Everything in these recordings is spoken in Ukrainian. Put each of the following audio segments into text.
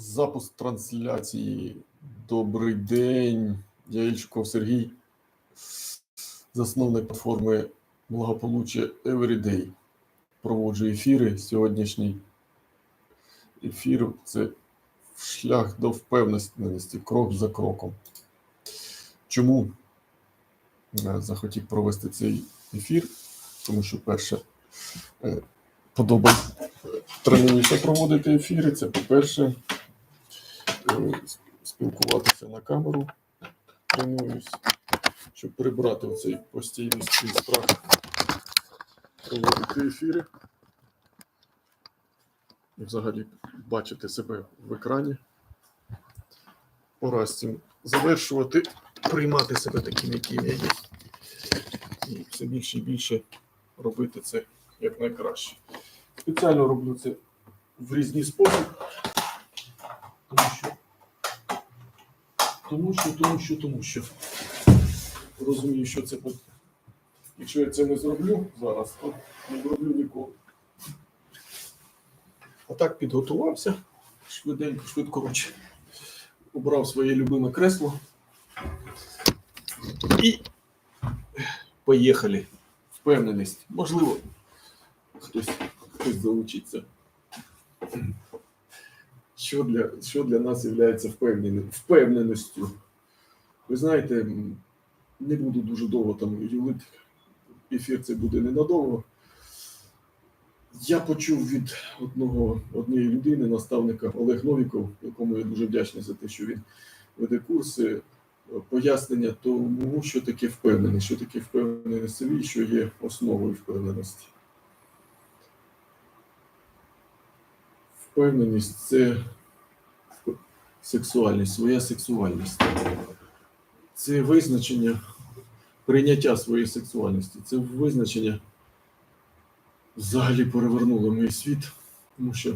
Запуск трансляції. Добрий день. Я Ільчуков Сергій, засновник платформи благополуччя Everyday. Проводжу ефіри. Сьогоднішній ефір це шлях до впевненості, крок за кроком. Чому е, захотів провести цей ефір? Тому що, перше, е, подобається тренуюся проводити ефіри. Це по-перше, е, спілкуватися на камеру. Тренуюсь, щоб прибрати оцей постійний страх проводити ефіри. І взагалі бачити себе в екрані. Пора з цим завершувати, приймати себе таким, яким я є. І все більше і більше робити це як найкраще. Спеціально роблю це в різні спосіб, тому що, тому що, тому що, тому що розумію, що це буде. Якщо я це не зроблю зараз, то не зроблю ніколи. А так підготувався швиденько, швидкоротше. Обрав своє любиме кресло. І поїхали. Впевненість. Можливо, хтось, хтось залучиться. Що для, що для нас є впевненістю? Ви знаєте, не буду дуже довго там юлити, ефір це буде ненадовго. Я почув від одного однієї людини, наставника Олег Новіков, якому я дуже вдячний за те, що він веде курси, е, пояснення тому, що таке впевненість, що таке впевненість в собі, що є основою впевненості. Впевненість це сексуальність, своя сексуальність. Це визначення прийняття своєї сексуальності. Це визначення взагалі перевернуло мій світ, тому що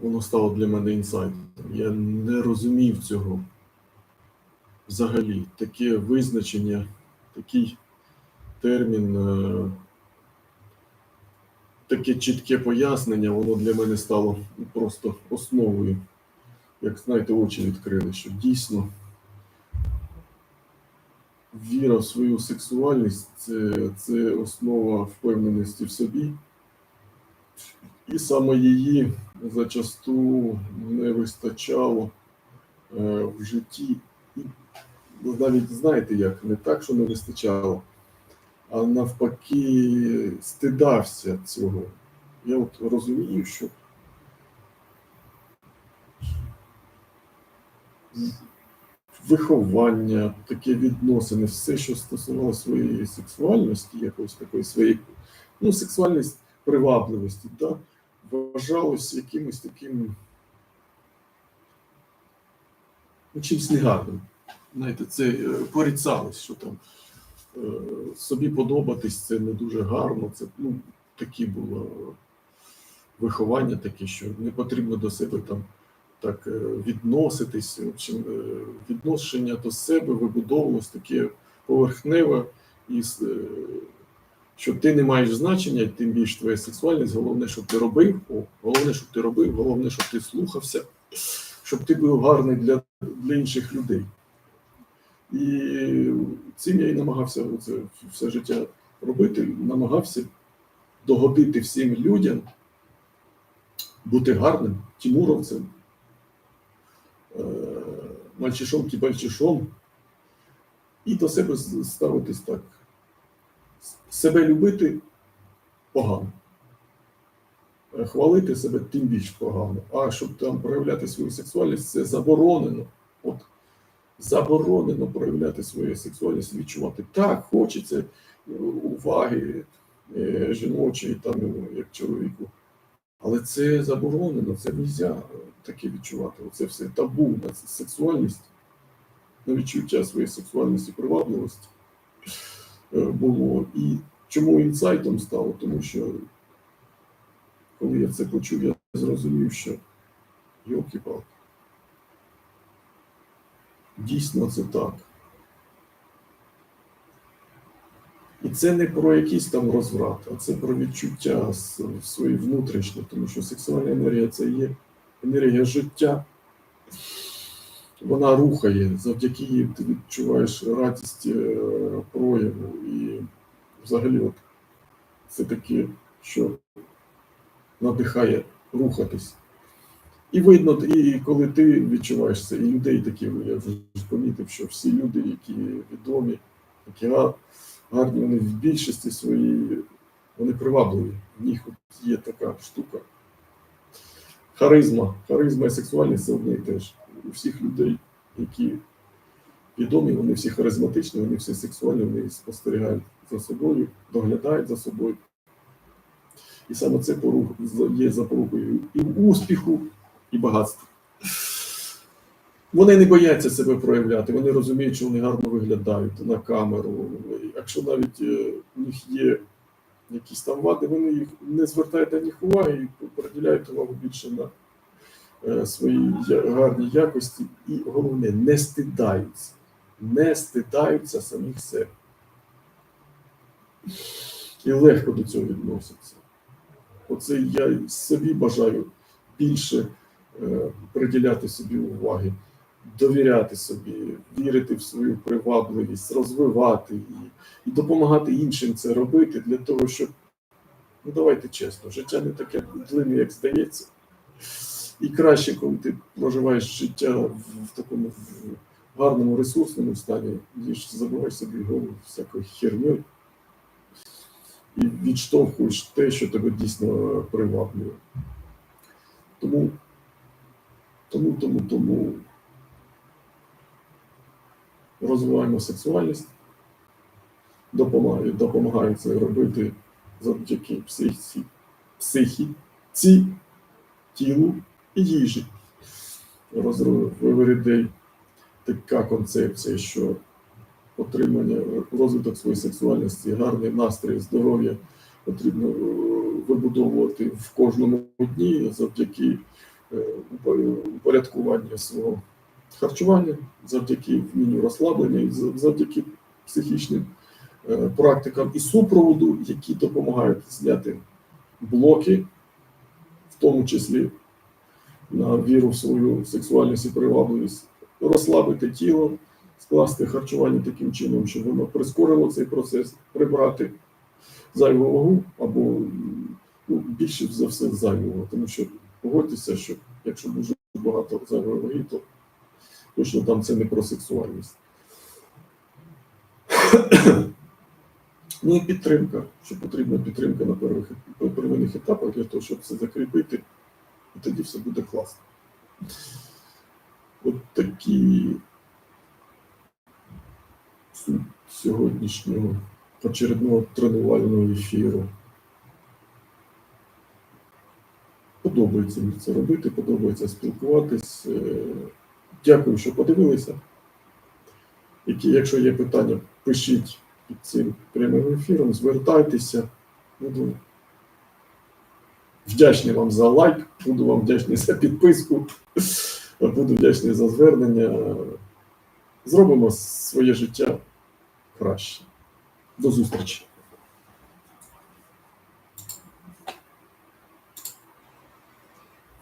воно стало для мене інсайтом. Я не розумів цього взагалі. Таке визначення, такий термін. Таке чітке пояснення, воно для мене стало просто основою. Як знаєте, очі відкрили, що дійсно віра в свою сексуальність це, це основа впевненості в собі. І саме її зачасту не вистачало е, в житті. І навіть знаєте як, не так, що не вистачало, а навпаки стидався цього. Я от розумію, що виховання, таке відносини, все, що стосувалося своєї сексуальності, якоїсь такої своєї, ну, сексуальність привабливості, да, вважалось якимось таким ну, чимось негарним. Знаєте, це е, порицалось, що там собі подобатись це не дуже гарно. Це ну, такі було виховання, таке, що не потрібно до себе там так е, відноситись. В общем, е, відношення до себе вибудовувалось таке поверхневе, і е, що ти не маєш значення, тим більше твоя сексуальність, головне, щоб ти робив, о, головне, щоб ти робив, головне, щоб ти слухався, щоб ти був гарний для, для інших людей. І цим я і намагався це все життя робити, намагався догодити всім людям, бути гарним, тімуровцем, е, мальчишом кібальчишом, і до себе ставитись так. Себе любити погано. Е, Хвалити себе тим більш погано. А щоб там проявляти свою сексуальність, це заборонено. От заборонено проявляти свою сексуальність, відчувати. Так, хочеться е, уваги е, жіночої, там, ну, як чоловіку. Але це заборонено, це не можна таке відчувати. Це все табу на сексуальність, на відчуття своєї сексуальності, привабливості е, було. І чому інсайтом стало? Тому що коли я це почув, я зрозумів, що йолки-палки. Дійсно, це так. І це не про якийсь там розврат, а це про відчуття с- свої внутрішні, тому що сексуальна енергія це є енергія життя. Вона рухає, завдяки їй ти відчуваєш радість е, прояву. І взагалі от, це таке, що надихає рухатись. І видно, і коли ти відчуваєш це, і людей такі, я вже помітив, що всі люди, які відомі, які гарні, вони в більшості своїй, вони привабливі. В них є така штука. Харизма. Харизма і сексуальність це одне і те ж. У всіх людей, які відомі, вони всі харизматичні, вони всі сексуальні, вони спостерігають за собою, доглядають за собою. І саме це є запорукою і успіху, і багатства. Вони не бояться себе проявляти, вони розуміють, що вони гарно виглядають на камеру. Якщо навіть е, у них є якісь там вади, вони їх не звертають на них уваги і приділяють увагу більше на е, свої гарні якості. І головне, не стидаються, не стидаються самих себе. І легко до цього відносяться. Оце я собі бажаю більше приділяти собі уваги, довіряти собі, вірити в свою привабливість, розвивати її і допомагати іншим це робити для того, щоб, ну давайте чесно, життя не таке длинне, як здається. І краще, коли ти проживаєш життя в, такому гарному ресурсному стані, ніж забуваєш собі голову всякою херньою і відштовхуєш те, що тебе дійсно приваблює. Тому, тому, тому, тому розвиваємо сексуальність, допомагаю, допомагаю це робити завдяки психіці, психіці, тілу і їжі. Розвив людей така концепція, що отримання, розвиток своєї сексуальності, гарний настрій, здоров'я потрібно е, вибудовувати в кожному дні завдяки е, упо- упорядкуванню свого харчування, завдяки вмінню розслаблення, і завдяки психічним е, практикам і супроводу, які допомагають зняти блоки, в тому числі на віру в свою сексуальність і привабливість, розслабити тіло, скласти харчування таким чином, щоб воно прискорило цей процес, прибрати зайву вагу або ну, більше за все зайвого. Тому що погодьтеся, що якщо дуже багато зайвої то точно там це не про сексуальність. Ну і підтримка, що потрібна підтримка на первих, первинних етапах для того, щоб це закріпити, і тоді все буде класно. От такі сьогоднішнього очередного тренувального ефіру. Подобається мені це робити, подобається спілкуватись. Е, Дякую, що подивилися. Якщо є питання, пишіть під цим прямим ефіром, звертайтеся. Буду вдячний вам за лайк, буду вам вдячний за підписку, буду вдячний за звернення. Зробимо своє життя краще. До зустрічі!